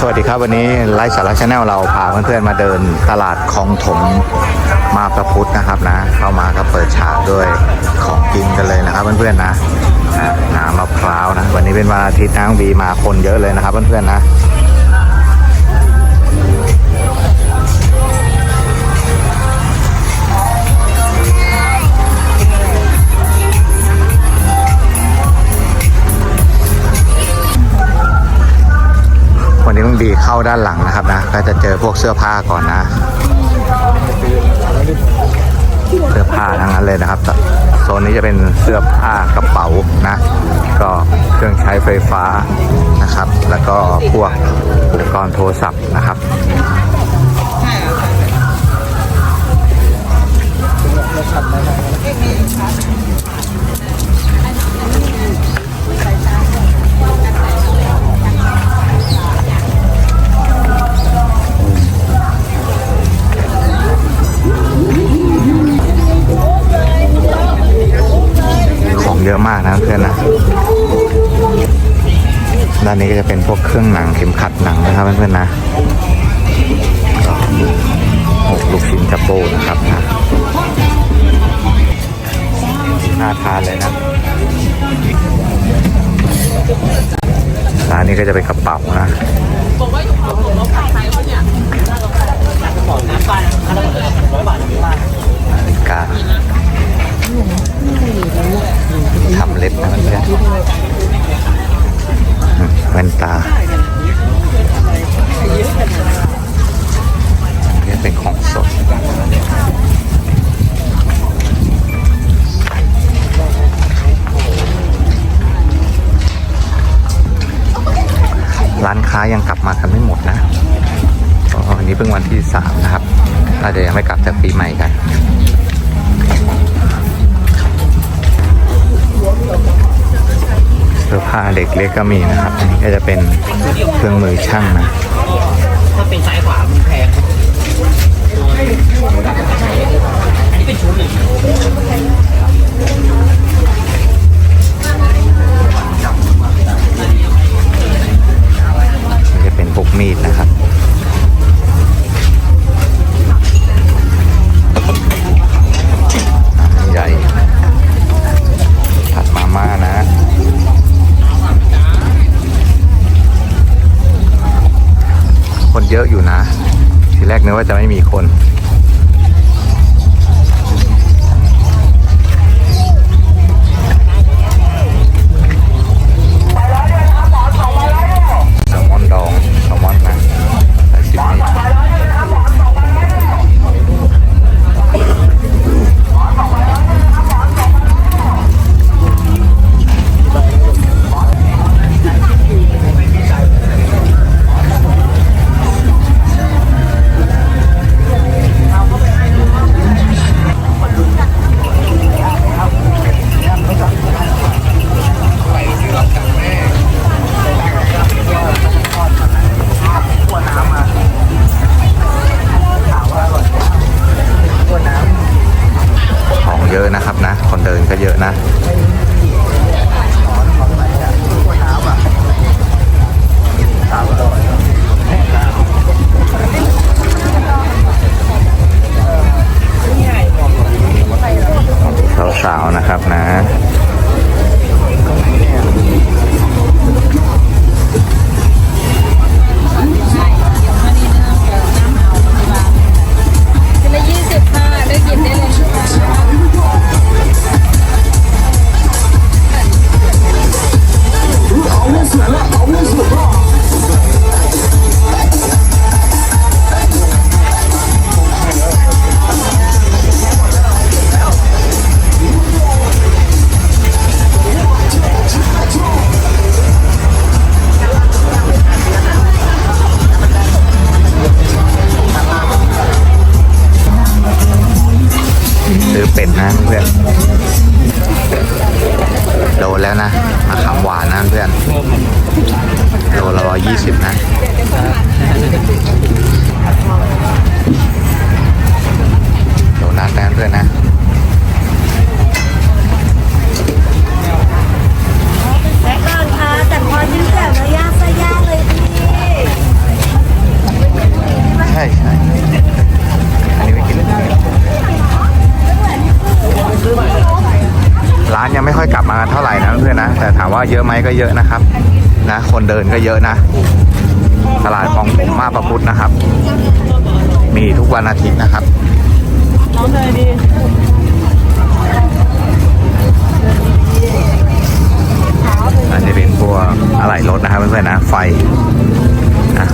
สวัสดีครับวันนี้ไลฟ์สาระชาแนลเราพาเพื่อนๆมาเดินตลาดคลองถมมาประพุทธนะครับนะ เข้ามาก็เปิดฉากด้วยของกินกันเลยนะครับเพื่อนๆนะอะน้ำมะพร้าวนะ วันนี้เป็นวันอาทิตย์นะ้องบีมาคนเยอะเลยนะครับเพื่อนๆนะ ด้านหลังนะครับนะก็จะเจอพวกเสื้อผ้าก่อนนะ เสื้อผ้าทั้งนั้นเลยนะครับโซนนี้จะเป็นเสื้อผ้ากระเป๋านะ ก็เครื่องใช้ไฟฟ้านะครับ แล้วก็พวกอุปกรณ์โทรศัพท์นะครับของ รื่องหนังเข็มขัดหนังนะครับเพื่อนๆนะหกลูกชิ้นจับโบ้นะครับนะน่าทานเลยนะร้านนี้ก็จะเป็นกระเป๋านะนา ค้ายังกลับมากันไม่หมดนะก็อันนี้เพิ่งวันที่สามนะครับน่าจจะยังไม่กลับจากปีใหม่กันเสื้อผ้าเด็กเล็กก็มีนะครับอันนี้ก็จะเป็นเครื่องมือช่างนะถ้าเป็นซ้ายขวามันแพงอันนี้เป็นชุดเลย ทีแรกนึกว่าจะไม่มีคน ก็เยอะนะครับ นะ คนเดินก็เยอะนะ ตลาดของผมมาประพุทธนะครับ มีทุกวันอาทิตย์นะครับน้องเลยดีอันนี้เป็นพวกอะไหล่รถนะครับเพื่อนๆนะไฟนะ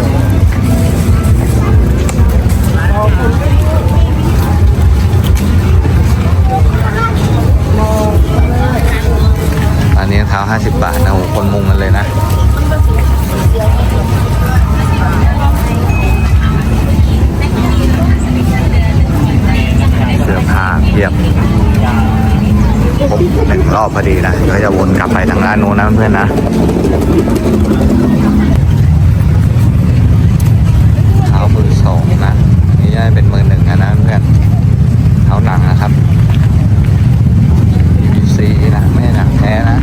หนึ่งรอบพอดีนะก็จะวนกลับไปทางด้านโน้นนะเพื่อนนะเท้ามือสองนะนี่จะเป็นมือหนึ่งนะนะเพื่อนเท้าหนังนะครับ PVC นะไม่ใช่หนังแท้นะ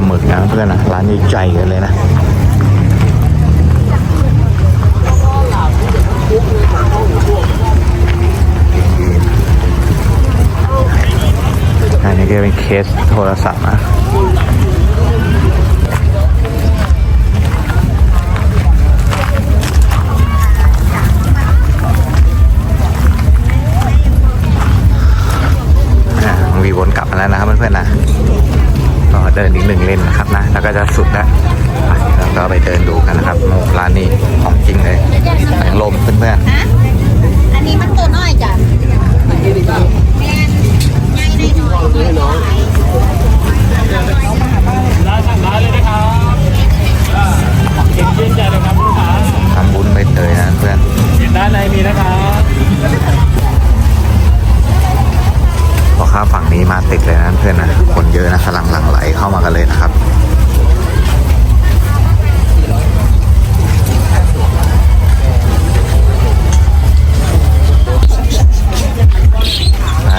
าหมึกนะเพื่อนนะร้านใหญ่ๆกันเลยนะอันนี้ก็เป็นเคสโทรศัพท์นะาฝั่งนี้มาติดเลยนะเพื่อนนะคนเยอะนะกำลังหลั่งไหลเข้ามากันเลยนะครับ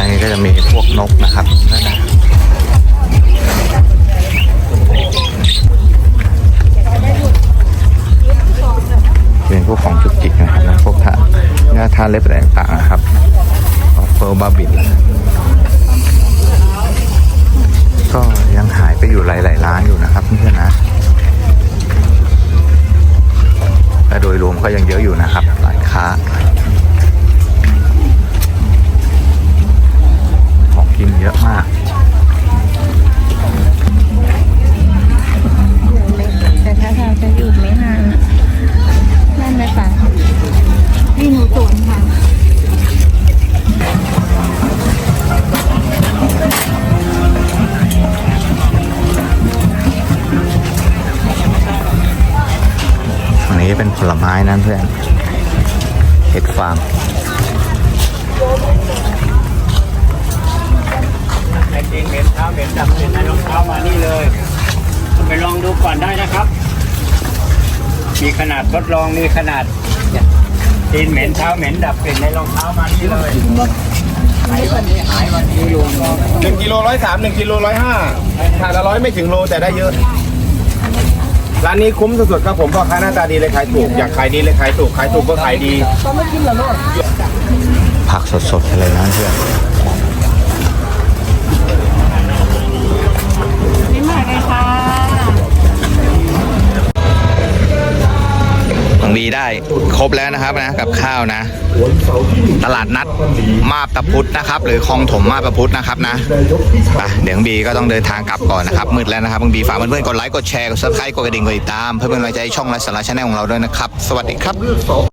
นนี้ก็จะมีพวกนกนะครับนั่นนะเป็นพวกของจุกจิกนะครับนะพวกท่าหน้าท่าเล็บอะไรต่างๆนะครับเฟอร์บาบิน ยังหายไปอยู่หลาย ๆ ร้านอยู่นะครับเพื่อนๆนะและโดยรวมก็ยังเยอะอยู่นะครับร้านค้า ของกินเยอะมากแต่ถ้าเราจะอยู่ไม่นานนั่นเลยค่ะให้หนูสวนค่ะ ผลไม้นะเพื่อนเห็ดฟาร์มไอ้จริงเหม็นเท้าเหม็นดับเหม็นในรองเท้ามานี่เลยไปลองดูก่อนได้นะครับ มีขนาดทดลองมีขนาดเนี่ยตีนเหม็นเท้าเหม็นดับเป็นในรองเท้ามานี่เลยหายวันนี้หายวันนี้อยู่หนึ่งกิโลร้อยสามหนึ่งกิโลร้อยห้าถาดละร้อยไม่ถึงโลแต่ได้เยอะ ร้านนี้คุ้มสุดๆครับผมพ่อค้าหน้าตาดีเลยขายถูกอยากขายดีเลยขายถูกขายถูกก็ขายดีผักสดๆเลยนะเพื่อนไม่มากเลยค่ะ ของดีได้ ครบแล้วนะครับนะกับข้าวนะ ตลาดนัดมาบตะพุธนะครับ หรือคลองถมมาบตะพุธนะครับนะไปเดี๋ยวบีก็ต้องเดินทางกลับก่อนนะครับมืดแล้วนะครับบางบีฝากเพื่อนๆกดไลค์กดแชร์กดซับสไครต์กดกระดิ่งกดติดตามเพื่อเป็นกำลังใจให้ช่องและสาระชาแนลของเราด้วยนะครับ สวัสดีครับ